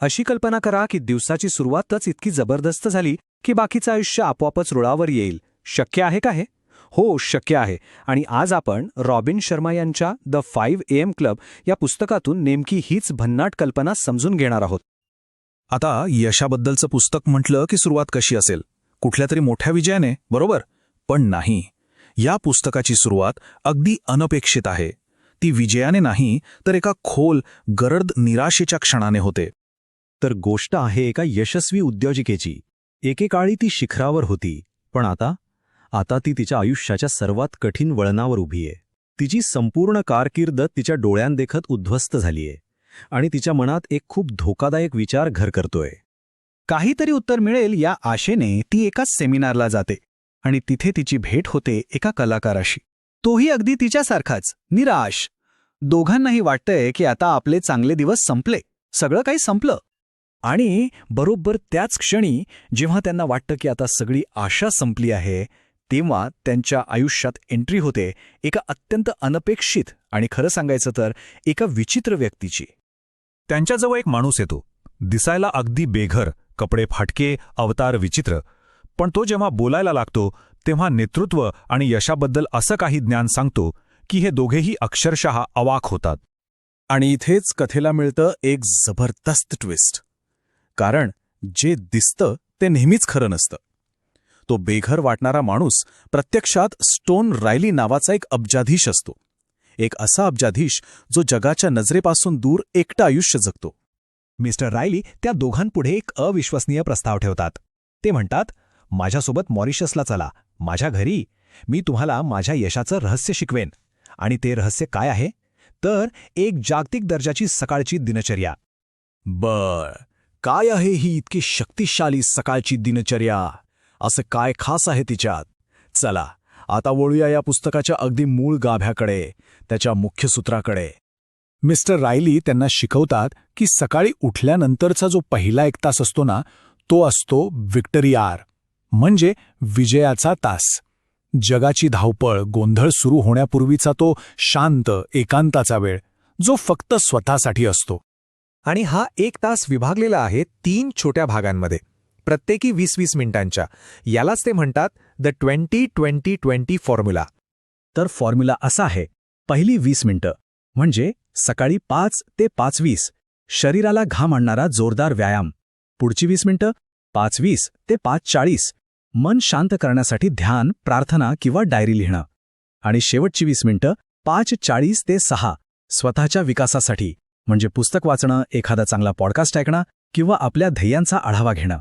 अशी कल्पना करा की दिवसाची सुरुवातच इतकी जबरदस्त झाली की बाकीचं आयुष्य आपोआपच रुळावर येईल. शक्य आहे का हे? हो शक्य आहे. आणि आज आपण रॉबिन शर्मा यांच्या the five A M club या पुस्तकातून नेमकी हीच भन्नाट कल्पना समजून घेणार आहोत. आता यशाबद्दलचं पुस्तक म्हटलं की सुरुवात कशी असेल? कुठल्या तरी मोठ्या विजयाने बरोबर? पण नाही. या पुस्तकाची सुरुवात अगदी अनपेक्षित आहे. ती विजयाने नाही तर एका खोल गरद निराशेच्या क्षणाने होते. तर गोष्ट आहे एका यशस्वी उद्योजिकेची. एकेकाळी ती शिखरावर होती पण आता आता ती तिच्या आयुष्याच्या सर्वात कठीण वळणावर उभी आहे. तिची संपूर्ण कारकीर्द तिच्या डोळ्यांदेखत उद्ध्वस्त झालीये आणि तिच्या मनात एक खूप धोकादायक विचार घर करतोय. काहीतरी उत्तर मिळेल या आशेने ती एका सेमिनारला जाते आणि तिथे तिची भेट होते एका कलाकाराशी. तोही अगदी तिच्यासारखाच निराश. दोघांनाही वाटतंय की आता आपले चांगले दिवस संपले. सगळं काही संपलं. आणि बरोबर त्याच क्षणी जेव्हा त्यांना वाटतं की आता सगळी आशा संपली आहे तेव्हा त्यांच्या आयुष्यात एंट्री होते एका अत्यंत अनपेक्षित आणि खरं सांगायचं तर एका विचित्र व्यक्तीची. त्यांच्याजवळ एक माणूस येतो. दिसायला अगदी बेघर कपडे फाटके अवतार विचित्र. पण तो जेव्हा बोलायला लागतो तेव्हा नेतृत्व आणि यशाबद्दल असं काही ज्ञान सांगतो की हे दोघेही अक्षरशः अवाक होतात. आणि इथेच कथेला मिळतं एक जबरदस्त ट्विस्ट कारण जे दिसतं ते नेहमीच खरं नसतं. तो बेघर वाटणारा माणूस प्रत्यक्षात स्टोन रायली नावाचा एक अब्जाधीश असतो. एक असा अब्जाधीश जो जगाच्या नजरेपासून दूर एकटं आयुष्य जगतो. मिस्टर रायली त्या दोघांपुढे एक अविश्वसनीय प्रस्ताव ठेवतात. ते म्हणतात माझ्यासोबत मॉरिशसला चला. माझ्या घरी. मी तुम्हाला माझ्या यशाचं रहस्य शिकवेन. आणि ते रहस्य काय आहे? तर एक जागतिक दर्जाची सकाळची दिनचर्या. बर. काय आहे ही इतकी शक्तिशाली सकाळची दिनचर्या? असं काय खास आहे तिच्यात? चला आता वळूया या पुस्तकाच्या अगदी मूळ गाभ्याकडे त्याच्या मुख्य सूत्राकडे. मिस्टर रायली त्यांना शिकवतात की सकाळी उठल्यानंतरचा जो पहिला एक तास असतो ना तो असतो विक्टरी आर म्हणजे विजयाचा तास. जगाची धावपळ गोंधळ सुरू होण्यापूर्वीचा तो शांत एकांताचा वेळ जो फक्त स्वतःसाठी असतो. आणि हा एक तास विभागलेला आहे तीन छोट्या भागांमध्ये. प्रत्येकी वीस वीस मिनिटांच्या. यालाच ते म्हणतात the twenty twenty twenty formula तर फॉर्म्युला असा आहे. पहिली वीस मिनिटं. म्हणजे सकाळी पाच ते पाच वीस शरीराला घाम आणणारा जोरदार व्यायाम. पुढची वीस मिनिटं. पाच वीस ते पाच चाळीस मन शांत करण्यासाठी ध्यान प्रार्थना किंवा डायरी लिहिणं. आणि शेवटची वीस मिनिटं. पाच चाळीस ते सहा. स्वतःच्या विकासासाठी. म्हणजे पुस्तक वाचणं एखादा चांगला पॉडकास्ट ऐकणं किंवा आपल्या ध्येयांचा आढावा घेणं.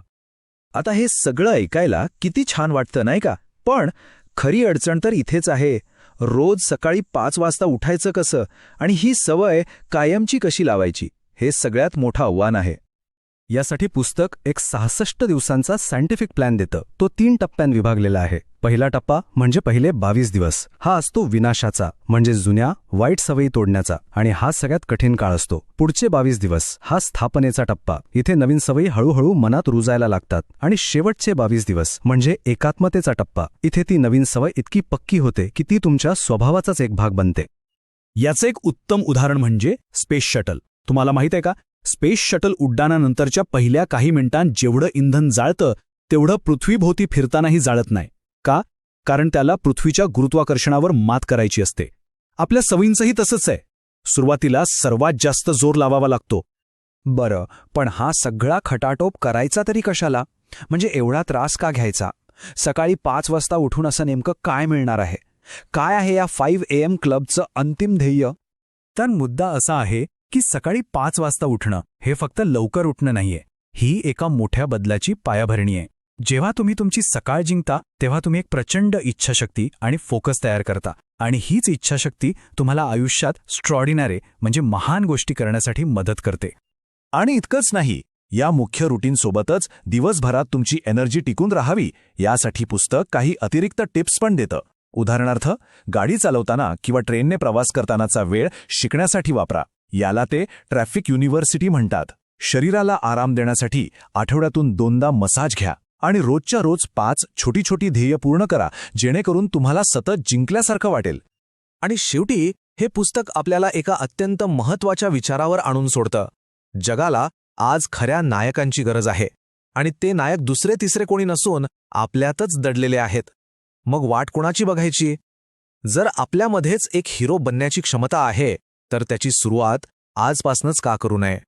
आता हे सगळं ऐकायला किती छान वाटतं नाही का? पण खरी अडचण तर इथेच आहे. रोज सकाळी पाच वाजता उठायचं कसं आणि ही सवय कायमची कशी लावायची? हे सगळ्यात मोठं आव्हान आहे. यासाठी पुस्तक एक सहासष्ट दिवसांचा सायंटिफिक प्लॅन देतं. तो तीन टप्प्यात विभागलेला आहे. पहिला टप्पा म्हणजे पहिले बावीस दिवस. हा असतो विनाशाचा म्हणजे जुन्या वाईट सवयी तोडण्याचा. आणि हा सगळ्यात कठीण काळ असतो. पुढचे बावीस दिवस हा स्थापनेचा टप्पा. इथे नवीन सवयी हळूहळू मनात रुजायला लागतात. आणि शेवटचे बावीस दिवस म्हणजे एकात्मतेचा टप्पा. इथे ती नवीन सवय इतकी पक्की होते की ती तुमच्या स्वभावाचाच एक भाग बनते. याचं एक उत्तम उदाहरण म्हणजे स्पेस शटल. तुम्हाला माहीत आहे का? स्पेस शटल उड्डाणानंतरच्या पहिल्या काही मिनिटांत जेवढं इंधन जाळतं तेवढं पृथ्वीभोवती फिरतानाही जाळत नाही. का? कारण त्याला पृथ्वीच्या गुरुत्वाकर्षणावर मात करायची असते. आपल्या सवयींचंही तसंच आहे. सुरुवातीला सर्वात जास्त जोर लावावा लागतो. बरं पण हा सगळा खटाटोप करायचा तरी कशाला? म्हणजे एवढा त्रास का घ्यायचा? सकाळी पाच वाजता उठून असं नेमकं काय मिळणार आहे? काय आहे या फाईव्ह ए एम क्लबचं अंतिम ध्येय? तर मुद्दा असा आहे की सकाळी पाच वाजता उठणं हे फक्त लवकर उठणं नाहीये. ही एका मोठ्या बदलाची पायाभरणी आहे. जेव्हा तुम्ही तुमची सकाळ जिंकता तेव्हा तुम्ही एक प्रचंड इच्छाशक्ती आणि फोकस तयार करता. आणि हीच इच्छाशक्ती तुम्हाला आयुष्यात स्ट्रॉडिनारे म्हणजे महान गोष्टी करण्यासाठी मदत करते. आणि इतकंच नाही या मुख्य रुटीनसोबतच दिवसभरात तुमची एनर्जी टिकून राहावी यासाठी पुस्तक काही अतिरिक्त टिप्स पण देतं. उदाहरणार्थ गाडी चालवताना किंवा ट्रेनने प्रवास करतानाचा वेळ शिकण्यासाठी वापरा. याला ते ट्रॅफिक युनिव्हर्सिटी म्हणतात. शरीराला आराम देण्यासाठी आठवड्यातून दोनदा मसाज घ्या आणि रोजच्या रोज पाच छोटी छोटी ध्येय पूर्ण करा जेणेकरून तुम्हाला सतत जिंकल्यासारखं वाटेल. आणि शेवटी हे पुस्तक आपल्याला एका अत्यंत महत्त्वाच्या विचारावर आणून सोडतं. जगाला आज खऱ्या नायकांची गरज आहे. आणि ते नायक दुसरे तिसरे कोणी नसून आपल्यातच दडलेले आहेत. मग वाट कोणाची बघायची? जर आपल्यामध्येच एक हिरो बनण्याची क्षमता आहे तर त्याची सुरुवात आजपासूनच का करू नये?